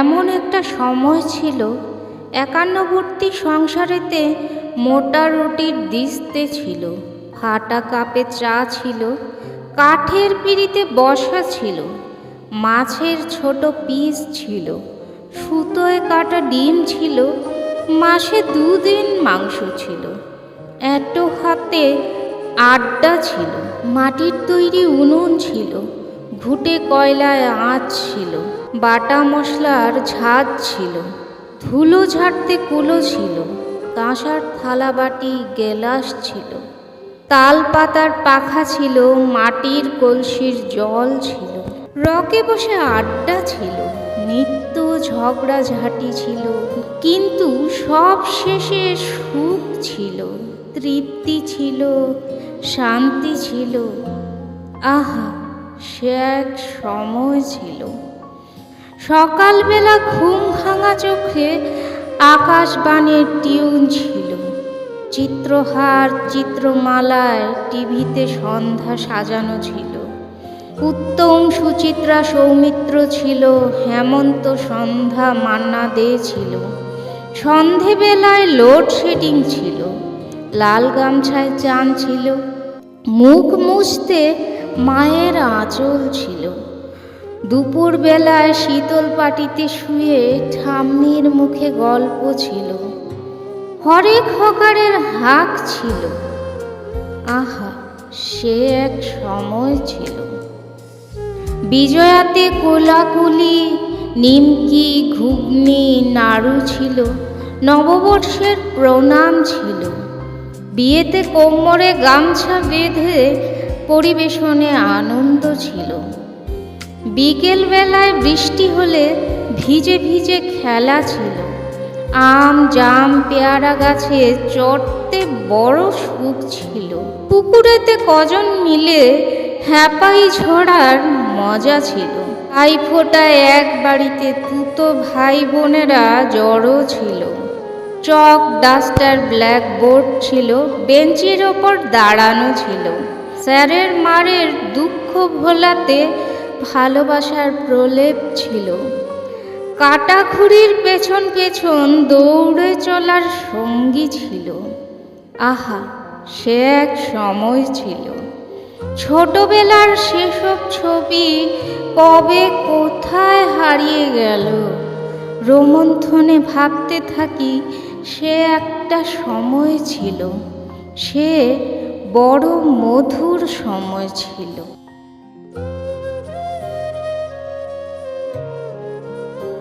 এমন একটা সময় ছিল, একান্নবর্তী সংসারেতে মোটা রুটির দিস্তে ছিল, ফাটা কাপে চা ছিল, কাঠের পিড়িতে বসা ছিল, মাছের ছোট পিস ছিল, সুতোয় কাটা ডিম ছিল, মাসে দুদিন মাংস ছিল এত হাতে আড্ডা ছিল, মাটির তৈরি উনুন ছিল, ঘুটে কয়লায় আঁচ ছিল। বাটা মশলার ঝাঁজ ছিল, ধুলো ঝাড়তে কুলো ছিল, কাঁসার থালা বাটি গেলাস ছিল তাল পাতার পাখা ছিল, মাটির কলসির জল ছিল, রকে বসে আড্ডা ছিল, নিত্য ঝগড়াঝাটি ছিল, কিন্তু সব শেষে সুখ ছিল, তৃপ্তি ছিল, শান্তি ছিল, আহা, সে এক সময় ছিল। সকালবেলা ঘুম ভাঙা চোখে আকাশবাণীর টিউন ছিল। চিত্রহার, চিত্রমালায় টিভিতে সন্ধ্যা সাজানো ছিল। উত্তম সুচিত্রা সৌমিত্র ছিল, হেমন্ত সন্ধ্যা মান্না দে ছিল। সন্ধেবেলায় লোডশেডিং ছিল, লাল গামছায় চান ছিল, মুখ মুছতে মায়ের আঁচল ছিল। দুপুর বেলায় শীতল পাটিতে শুয়ে ঠাম্মির মুখে গল্প ছিল। হরেক হকারের হাক ছিল। আহা, সে এক সময় ছিল। বিজয়াতে কোলাকুলি, নিমকি, ঘুগনি, নাড়ু ছিল। নববর্ষের প্রণাম ছিল। বিয়েতে কোমরে গামছা বেঁধে পরিবেশনে আনন্দ ছিল। বিকেল বেলায় বৃষ্টি হলে ভিজে ভিজে খেলা ছিল। আম, জাম, পেয়ারা গাছে চড়তে বড় সুখ ছিল। পুকুরেতে কজন মিলে হ্যাপাই ঝড়ার মজা ছিল। ভাই ফোটায় এক বাড়িতে তুতো ভাই বোনেরা জড়ো ছিল। চক, ডাস্টার, ব্ল্যাকবোর্ড ছিল, বেঞ্চের ওপর দাঁড়ানো ছিল। স্যারের মারের দুঃখ ভোলাতে ভালোবাসার প্রলেপ ছিল। কাটাখুরির পেছন পেছন দৌড়ে চলার সঙ্গী ছিল। আহা, সে এক সময় ছিল। ছোটবেলার সেসব ছবি কবে কোথায় হারিয়ে গেল? রোমন্থনে ভাবতে থাকি সে একটা সময় ছিল। সে বড় মধুর সময় ছিল।